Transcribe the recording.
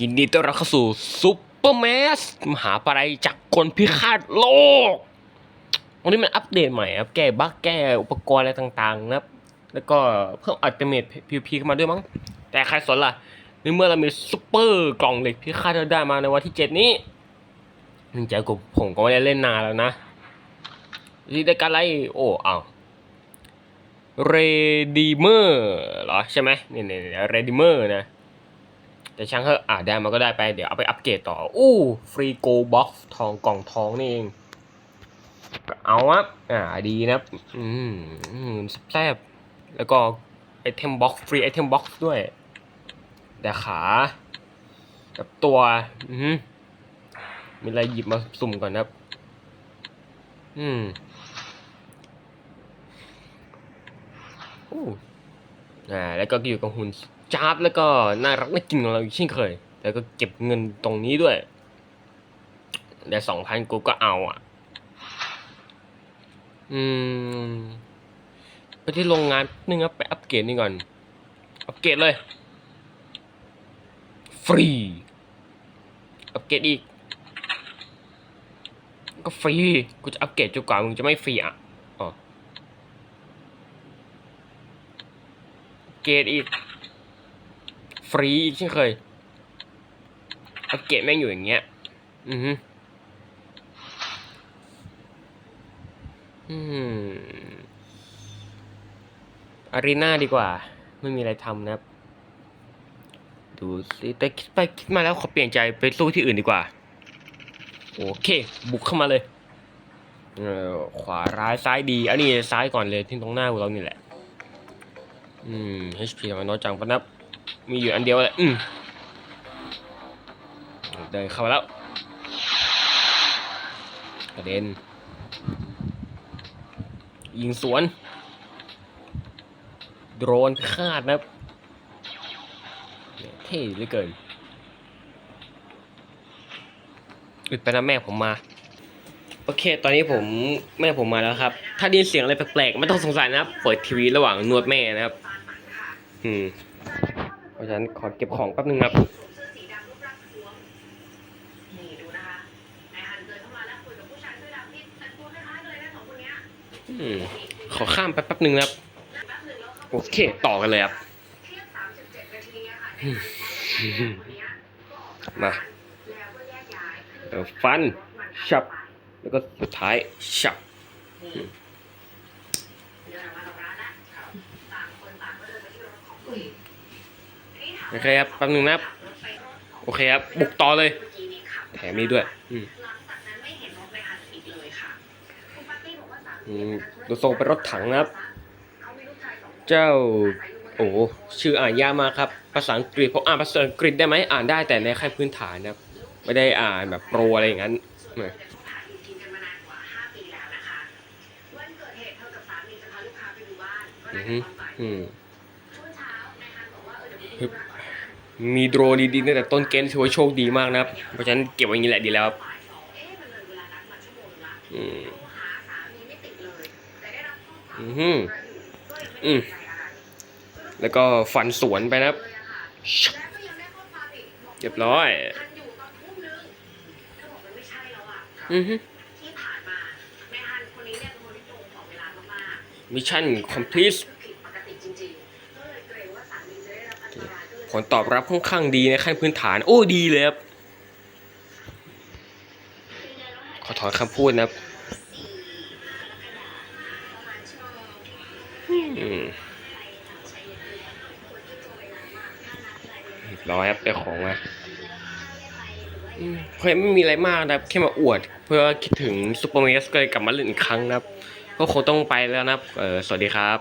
ยินดีต้อนรับเข้าสู่ซุปเปอร์แมสมหาปรัยจากคนพิฆาตโลก วันนี้มันอัปเดตใหม่ครับ แก้บั๊กแก้อุปกรณ์อะไรต่างๆนะครับ แล้วก็เพิ่มอัลติเมทพีพีเข้ามาด้วยมั้ง แต่ใครสนล่ะในเมื่อเรามีซุปเปอร์กล่องเหล็กพิฆาตได้มาในวันที่เจ็ดนี้นึงใจกูผมก็ไม่ได้เล่นนานแล้วนะนี่ได้การไล่โอ้อ้าวเรดิเมอร์เหรอใช่ไหมนี่นี่เรดิเมอร์นะ แต่ช่างเถอะอ่าได้มาก็ได้ไปเดี๋ยวเอาไปอัปเกรดต่อ อู้ฟรีโกบ็อกซ์ทองกล่องทองนี่เองเอาอะอ่าดีนะอืมอืมแซ่บแล้วก็ไอเทมบ็อกซ์ฟรีไอเทมบ็อกซ์ด้วย แต่ขากับตัวอืมมีอะไรหยิบมาสุ่มก่อนครับ อืมโอ้ อ่าแล้วก็อยู่กับหุ่นจ้าบแล้วก็น่ารักน่ากินของเราอีกเช่นเคย แล้วก็เก็บเงินตรงนี้ด้วยเดี๋ยวสองพันกูก็เอาอะ อืมไปที่โรงงานนึงครับไปอัปเกรดนี่ก่อน อัปเกรดเลย ฟรี อัปเกรดอีก ก็ฟรี กูจะอัปเกรดจนกว่ามึงจะไม่ฟรีอะ อ๋อ เกรดอีก ฟรีอีกเช่นเคยอัปเกรดแม่งอยู่อย่างเงี้ย อือฮึอืมอารีนาดีกว่า ไม่มีอะไรทำนะครับ ดูสิแต่คิดไปคิดมาแล้วขอเปลี่ยนใจไปสู้ที่อื่นดีกว่า โอเค บุกเข้ามาเลย เออขวาร้ายซ้ายดี อันนี้ซ้ายก่อนเลยที่ตรงหน้าเรานี่แหละ อืม HP ของมันน้อยจังปนับ มีอยู่อันเดียวแหละอืมเดินเข้ามาแล้ว กระเด็น ยิงสวน โดรนคาดนะครับ เท่เหลือเกินอึดไปนะแม่ผมมา โอเค ตอนนี้ผมแม่ผมมาแล้วครับ ถ้าได้ยินเสียงอะไรแปลกๆ ไม่ต้องสงสัยนะครับ เปิดทีวีระหว่างนวดแม่นะครับ อืมเพราะฉะนั้นขอเก็บของแป๊บนึงครับสีดำรูปร่างท้วมนี่ดูนะคะนายฮันเดินเข้ามาแล้วคุยกับผู้ชายเสื้อดำที่แต่งตัวคล้ายๆกันเลยนะสองคนเนี้ยอืมขอข้ามไปแป๊บนึงนะครับแป๊บหนึ่งแล้วเขาโอเค ต่อกันเลยครับเที่ยงสามสิบเจ็ดนาทีอะค่ะนายฮันคนเนี้ยก็ออกจากมาร้านแล้วก็แยกย้ายเออฟัน ฉับ แล้วก็สุดท้าย ฉับ นี่เดินออกมาจากร้านละต่างคนต่างก็เดินไปที่รถของตัวเองทีนี้ถาม โอเคครับแป๊บนึงนะโอเคครับ บุกต่อเลย แถมนี้ด้วย อืมดูทรงเป็นรถถังนะครับ เจ้า โอ้ชื่ออ่านยากมากครับ ภาษาอังกฤษผมอ่านภาษาอังกฤษได้ไหมอ่านได้แต่ในขั้นพื้นฐานนะครับ ไม่ได้อ่านแบบโปรอะไรอย่างนั้นอืมอืมฮึบ มช่วงเช้านายฮันบอกว่าเออเดี๋ยวไปดูธุระก่อนนะมีโดรนดีๆตั้งแต่ต้นเกมถือว่าโชคดีมากนะครับ เพราะฉะนั้นเก็บไว้อย่างนี้แหละดีแล้วครับอืมอืมอืมแล้วก็ฟันสวนไปนะครับเลยอะค่ะชับแล้วก็ยังได้ข้อความอีกบอกเรียบร้อยอือฮึที่ผ่านมาแม่ฮันคนนี้เนี่ยเป็นคนที่ตรงต่อเวลามากๆมิชชั่นคอมพลีท ลยผลตอบรับค่อนข้างดีในขั้นพื้นฐาน โอ้ดีเลยครับ ขอถอนคำพูดนะครับร้อยครับได้ของมาเพราะไม่มีอะไรมากนะครับ แค่มาอวด เพื่อคิดถึงซูเปอร์เมสก็เลยกลับมาเล่นอีกครั้งนะครับ ก็คงต้องไปแล้วนะครับ เออสวัสดีครับ